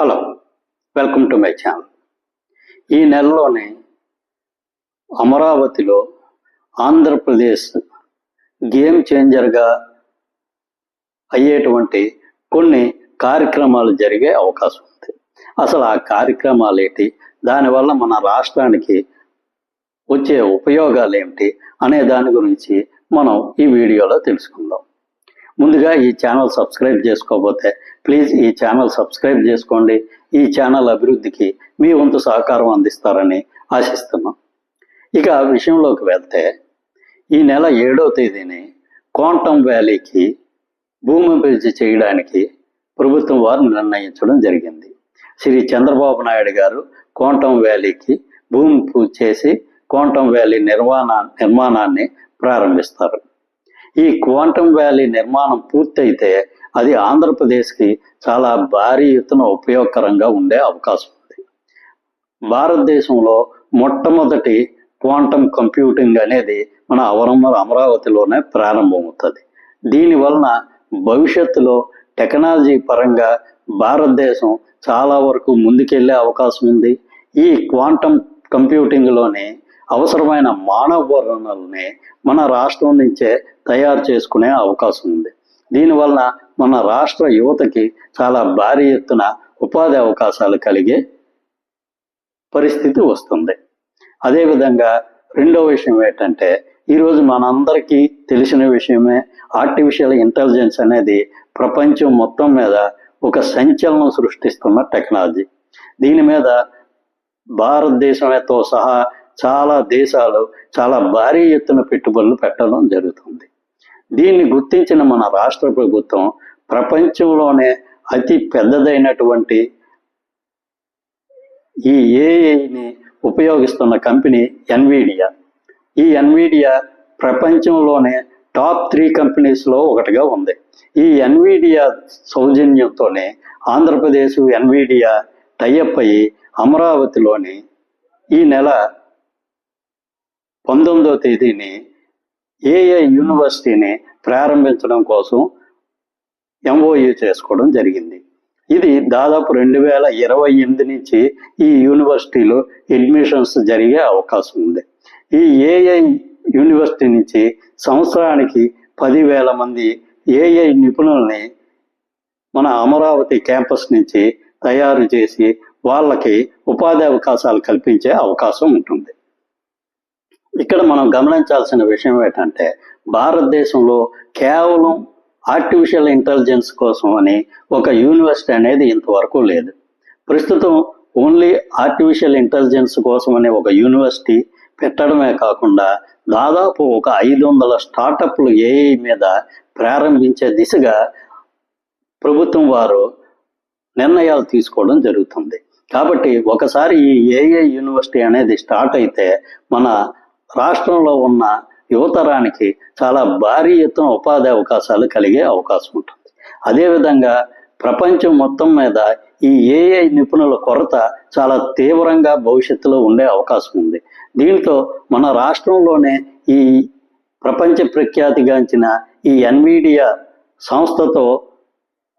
Hello welcome to my channel. ఈ నెలలోనే అమరావతిలో ఆంధ్రప్రదేశ్ గేమ్ చేంజర్గా అయ్యేటువంటి కొన్ని కార్యక్రమాలు జరిగే అవకాశం ఉంది. అసలు ఆ కార్యక్రమాలు ఏంటి? దానివల్ల మన రాష్ట్రానికి వచ్చే ఉపయోగాలు ఏమిటి? అనే దాని గురించి మనం ఈ వీడియోలో తెలుసుకుందాం. ముందుగా ఈ ఛానల్ సబ్స్క్రైబ్ చేసుకోకపోతే ప్లీజ్ ఈ ఛానల్ సబ్స్క్రైబ్ చేసుకోండి. ఈ ఛానల్ అభివృద్ధికి మీ వంతు సహకారం అందిస్తారని ఆశిస్తున్నాం. ఇక ఆ విషయంలోకి వెళ్తే ఈ నెల ఏడో తేదీని క్వాంటమ్ వ్యాలీకి భూమి పూజ చేయడానికి ప్రభుత్వం వారు నిర్ణయించడం జరిగింది. శ్రీ చంద్రబాబు నాయుడు గారు క్వాంటమ్ వ్యాలీకి భూమి పూజ చేసి క్వాంటమ్ వ్యాలీ నిర్మాణ నిర్మాణాన్ని ప్రారంభిస్తారు. ఈ క్వాంటమ్ వ్యాలీ నిర్మాణం పూర్తయితే అది ఆంధ్రప్రదేశ్కి చాలా భారీ ఎత్తున ఉపయోగకరంగా ఉండే అవకాశం ఉంది. భారతదేశంలో మొట్టమొదటి క్వాంటమ్ కంప్యూటింగ్ అనేది మన అవరమ అమరావతిలోనే ప్రారంభమవుతుంది. దీని వలన భవిష్యత్తులో టెక్నాలజీ పరంగా భారతదేశం చాలా వరకు ముందుకెళ్ళే అవకాశం ఉంది. ఈ క్వాంటమ్ కంప్యూటింగ్లోని అవసరమైన మానవ వనరుల్ని మన రాష్ట్రం నుంచే తయారు చేసుకునే అవకాశం ఉంది. దీనివల్ల మన రాష్ట్ర యువతకి చాలా భారీ ఎత్తున ఉపాధి అవకాశాలు కలిగే పరిస్థితి వస్తుంది. అదేవిధంగా రెండో విషయం ఏంటంటే ఈరోజు మనందరికీ తెలిసిన విషయమే ఆర్టిఫిషియల్ ఇంటెలిజెన్స్ అనేది ప్రపంచం మొత్తం మీద ఒక సంచలనం సృష్టిస్తున్న టెక్నాలజీ దీని మీద భారతదేశంతో సహా చాలా దేశాలు చాలా భారీ ఎత్తున పెట్టుబడులు పెట్టడం జరుగుతుంది. దీన్ని గుర్తించిన మన రాష్ట్ర ప్రభుత్వం ప్రపంచంలోనే అతి పెద్దదైనటువంటి ఈ ఏఐని ఉపయోగిస్తున్న కంపెనీ ఎన్విడియా. ఈ ఎన్విడియా ప్రపంచంలోనే టాప్ త్రీ కంపెనీస్లో ఒకటిగా ఉంది. ఈ ఎన్విడియా సౌజన్యంతోనే ఆంధ్రప్రదేశ్ ఎన్విడియా టైఅప్ అయ్యి అమరావతిలోని ఈ నెల పంతొమ్మిదో తేదీని ఏఐ యూనివర్సిటీని ప్రారంభించడం కోసం ఎంఓయూ చేసుకోవడం జరిగింది. ఇది దాదాపు రెండు వేల ఇరవై ఎనిమిది నుంచి ఈ యూనివర్సిటీలో అడ్మిషన్స్ జరిగే అవకాశం ఉంది. ఈ ఏఐ యూనివర్సిటీ నుంచి సంవత్సరానికి పదివేల మంది ఏఐ నిపుణుల్ని మన అమరావతి క్యాంపస్ నుంచి తయారు చేసి వాళ్ళకి ఉపాధి అవకాశాలు కల్పించే అవకాశం ఉంటుంది. ఇక్కడ మనం గమనించాల్సిన విషయం ఏంటంటే భారతదేశంలో కేవలం ఆర్టిఫిషియల్ ఇంటెలిజెన్స్ కోసం అని ఒక యూనివర్సిటీ అనేది ఇంతవరకు లేదు. ప్రస్తుతం ఓన్లీ ఆర్టిఫిషియల్ ఇంటెలిజెన్స్ కోసం అనే ఒక యూనివర్సిటీ పెట్టడమే కాకుండా దాదాపు ఒక ఐదు వందల స్టార్టప్లు ఏఐ మీద ప్రారంభించే దిశగా ప్రభుత్వం వారు నిర్ణయాలు తీసుకోవడం జరుగుతుంది. కాబట్టి ఒకసారి ఈ ఏఐ యూనివర్సిటీ అనేది స్టార్ట్ అయితే మన రాష్ట్రంలో ఉన్న యువతరానికి చాలా భారీ ఎత్తున ఉపాధి అవకాశాలు కలిగే అవకాశం ఉంటుంది. అదేవిధంగా ప్రపంచం మొత్తం మీద ఈ ఏఐ నిపుణుల కొరత చాలా తీవ్రంగా భవిష్యత్తులో ఉండే అవకాశం ఉంది. దీంతో మన రాష్ట్రంలోనే ఈ ప్రపంచ ప్రఖ్యాతిగాంచిన ఈ ఎన్విడియా సంస్థతో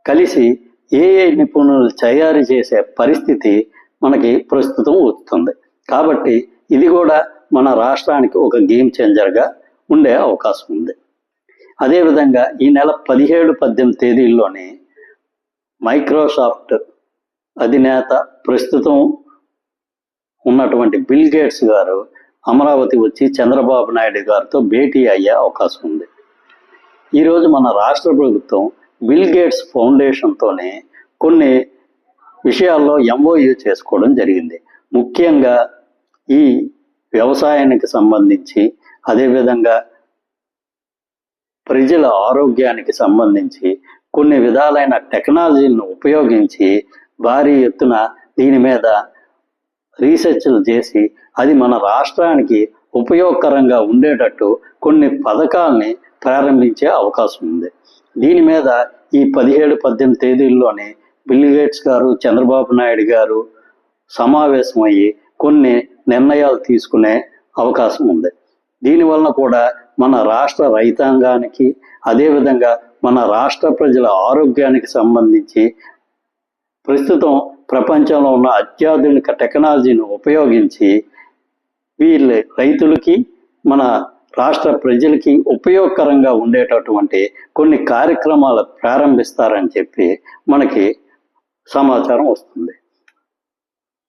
కలిసి ఏఐ నిపుణులు తయారు చేసే పరిస్థితి మనకి ప్రస్తుతం వస్తుంది. కాబట్టి ఇది కూడా మన రాష్ట్రానికి ఒక గేమ్ చేంజర్గా ఉండే అవకాశం ఉంది. అదేవిధంగా ఈ నెల పదిహేడు పద్దెనిమిది తేదీల్లోనే మైక్రోసాఫ్ట్ అధినేత ప్రస్తుతం ఉన్నటువంటి బిల్ గేట్స్ గారు అమరావతి వచ్చి చంద్రబాబు నాయుడు గారితో భేటీ అయ్యే అవకాశం ఉంది. ఈరోజు మన రాష్ట్ర ప్రభుత్వం బిల్ గేట్స్ ఫౌండేషన్తోనే కొన్ని విషయాల్లో ఎంఓయూ చేసుకోవడం జరిగింది. ముఖ్యంగా ఈ వ్యవసాయానికి సంబంధించి అదేవిధంగా ప్రజల ఆరోగ్యానికి సంబంధించి కొన్ని విధాలైన టెక్నాలజీలను ఉపయోగించి భారీ ఎత్తున దీని మీద రీసెర్చ్లు చేసి అది మన రాష్ట్రానికి ఉపయోగకరంగా ఉండేటట్టు కొన్ని పథకాల్ని ప్రారంభించే అవకాశం ఉంది. దీని మీద ఈ పదిహేడు పద్దెనిమిది తేదీల్లోనే బిల్ గేట్స్ గారు చంద్రబాబు నాయుడు గారు సమావేశమయ్యి కొన్ని నిర్ణయాలు తీసుకునే అవకాశం ఉంది. దీనివలన కూడా మన రాష్ట్ర రైతాంగానికి అదేవిధంగా మన రాష్ట్ర ప్రజల ఆరోగ్యానికి సంబంధించి ప్రస్తుతం ప్రపంచంలో ఉన్న అత్యాధునిక టెక్నాలజీని ఉపయోగించి వీళ్ళ రైతులకి మన రాష్ట్ర ప్రజలకి ఉపయోగకరంగా ఉండేటటువంటి కొన్ని కార్యక్రమాలు ప్రారంభిస్తారని చెప్పి మనకి సమాచారం వస్తుంది.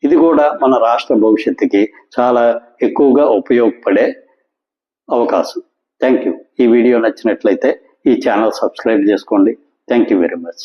ఇది కూడా మన రాష్ట్ర భవిష్యత్తుకి చాలా ఎక్కువగా ఉపయోగపడే అవకాశం. థ్యాంక్ యూ ఈ వీడియో నచ్చినట్లయితే ఈ ఛానల్ సబ్స్క్రైబ్ చేసుకోండి. Thank you very much